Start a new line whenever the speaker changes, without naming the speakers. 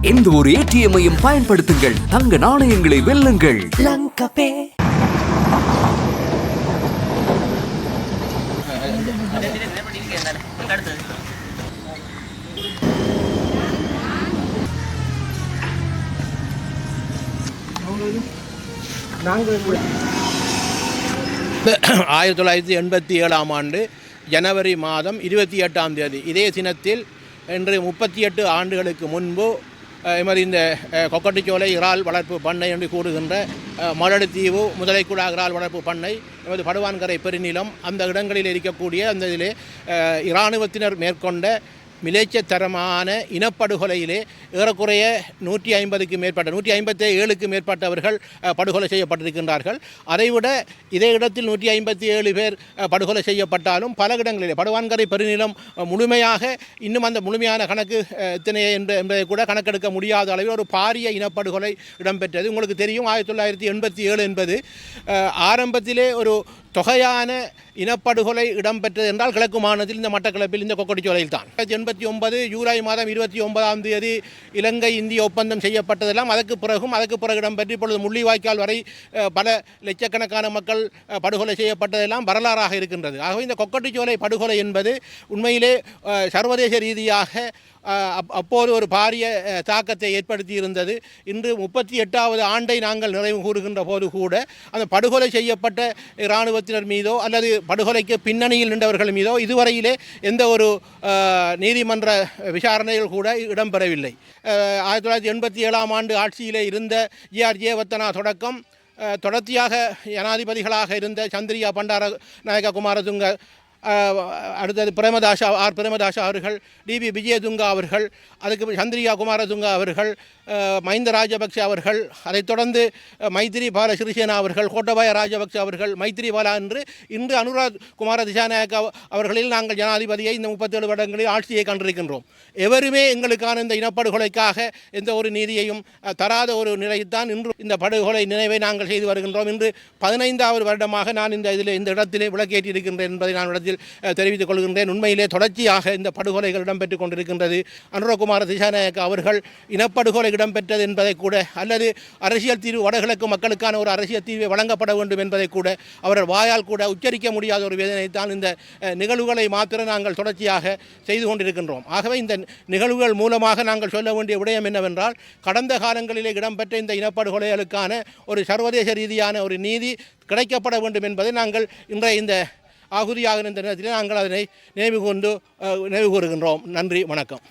எந்த ஒரு ஏடிஎம்மையும் பயன்படுத்துங்கள். தங்க நாணயங்களை வெல்லுங்கள்.
ஆயிரத்தி தொள்ளாயிரத்தி எண்பத்தி ஏழாம் ஆண்டு ஜனவரி மாதம் இருபத்தி எட்டாம் தேதி. இதே தினத்தில் இன்று முப்பத்தி எட்டு ஆண்டுகளுக்கு முன்பு மாதிரி இந்த கொக்கட்டிச்சோலை இறால் வளர்ப்பு பண்ணை என்று கூறுகின்ற மலடுத்தீவு முதலைக்குடா இறால் வளர்ப்பு பண்ணை நமது படுவான்கரை பெருநிலம் அந்த இடங்களில் இருக்கக்கூடிய அந்த இதிலே இராணுவத்தினர் மேற்கொண்ட மிலேச்சத்தரமான இனப்படுகொலையிலே ஏறக்குறைய நூற்றி ஐம்பதுக்கு மேற்பட்ட நூற்றி ஐம்பத்தி ஏழுக்கு மேற்பட்டவர்கள் படுகொலை செய்யப்பட்டிருக்கின்றார்கள். அதைவிட இதே இடத்தில் நூற்றி ஐம்பத்தி ஏழு பேர் படுகொலை செய்யப்பட்டாலும் பல இடங்களிலே படுவான்கரை பெருநிலம் முழுமையாக இன்னும் அந்த முழுமையான கணக்கு அஹ், எத்தனை என்று என்பதை கூட கணக்கெடுக்க முடியாத அளவில் ஒரு பாரிய இனப்படுகொலை இடம்பெற்றது. உங்களுக்கு தெரியும் ஆயிரத்தி தொள்ளாயிரத்தி எண்பத்தி ஏழு என்பது ஆரம்பத்திலே ஒரு தொகையான இனப்படுகொலை இடம்பெற்றது என்றால் கிழக்கு மாநிலத்தில் இந்த மட்டக்களப்பில் இந்த கொக்கடிச்சோலையில் தான் எண்பத்தி ஒன்பது ஜூலை மாதம் இருபத்தி ஒன்பதாம் தேதி இலங்கை இந்திய ஒப்பந்தம் செய்யப்பட்டதெல்லாம் அதற்கு பிறகும் அதற்கு பிறகு இடம்பெற்று இப்பொழுது முள்ளிவாய்க்கால் வரை பல லட்சக்கணக்கான மக்கள் படுகொலை செய்யப்பட்டதெல்லாம் வரலாறாக இருக்கின்றது. ஆகவே இந்த கொக்கட்டிச்சோலை படுகொலை என்பது உண்மையிலே சர்வதேச ரீதியாக அப்போது ஒரு பாரிய தாக்கத்தை ஏற்படுத்தி இருந்தது இன்று முப்பத்தி எட்டாவது ஆண்டை நாங்கள் நிறைவு கூறுகின்ற போது கூட அந்த படுகொலை செய்யப்பட்ட இராணுவத்தினர் மீதோ அல்லது படுகொலைக்கு பின்னணியில் நின்றவர்கள் மீதோ இதுவரையிலே எந்த ஒரு நீதிமன்ற விசாரணைகள் கூட இடம்பெறவில்லை. ஆயிரத்தி தொள்ளாயிரத்தி எண்பத்தி ஏழாம் ஆண்டு ஆட்சியிலே இருந்த ஜிஆர் ஜெயவர்த்தனா தொடக்கம் தொடர்ச்சியாக ஜனாதிபதிகளாக இருந்த சந்திரியா பண்டார நாயக குமாரதுங்க அடுத்தது பிரேமதாசா ஆர் பிரேமதாசா அவர்கள் டிபி விஜயதுங்கா அவர்கள் அதுக்கு சந்திரிகா குமாரதுங்கா அவர்கள் மஹிந்த ராஜபக்சே அவர்கள் அதைத் தொடர்ந்து மைத்திரி பால சிறிசேனா அவர்கள் கோட்டபாய ராஜபக்ஷ அவர்கள் மைத்திரி பாலா என்று இன்று அனுராக் குமார திசாநாயக்க அவர்களில் நாங்கள் ஜனாதிபதியை இந்த முப்பத்தேழு வருடங்களில் ஆட்சியை கண்டிருக்கின்றோம். எவருமே எங்களுக்கான இந்த இனப்படுகொலைக்காக எந்த ஒரு நீதியையும் தராத ஒரு நிலையைத்தான் இன்று இந்த படுகொலை நினைவை நாங்கள் செய்து வருகின்றோம். இன்று பதினைந்தாவது வருடமாக நான் இந்த இதில் இந்த இடத்திலே விளக்கேற்றி இருக்கின்றேன் என்பதை நான் இடத்தில் தெரிவித்துக் கொள்கின்றேன். உண்மையிலே தொடர்ச்சியாக இந்த படுகொலைகள் இடம்பெற்றுக் கொண்டிருக்கின்றது. அனுரகுமார திசாநாயக்க அவர்கள் இனப்படுகொலை இடம்பெற்றது என்பதை கூட அல்லது அரசியல் தீர்வு வடகிழக்கு மக்களுக்கான ஒரு அரசியல் தீர்வு வழங்கப்பட வேண்டும் என்பதை கூட அவர்கள் வாயால் கூட உச்சரிக்க முடியாத ஒரு வேதனைத்தான் இந்த நிகழ்வுகளை மாத்திரம் நாங்கள் தொடர்ச்சியாக செய்து கொண்டிருக்கின்றோம். ஆகவே இந்த நிகழ்வுகள் மூலமாக நாங்கள் சொல்ல வேண்டிய விடயம் என்னவென்றால் கடந்த காலங்களிலே இடம்பெற்ற இந்த இனப்படுகொலைகளுக்கான ஒரு சர்வதேச ரீதியான ஒரு நீதி கிடைக்கப்பட வேண்டும் என்பதை நாங்கள் இன்றைய இந்த ஆகுதியாக இருந்த நேரத்தில் நாங்கள் அதனை நினைவு கொண்டு நினைவு கூறுகின்றோம். நன்றி வணக்கம்.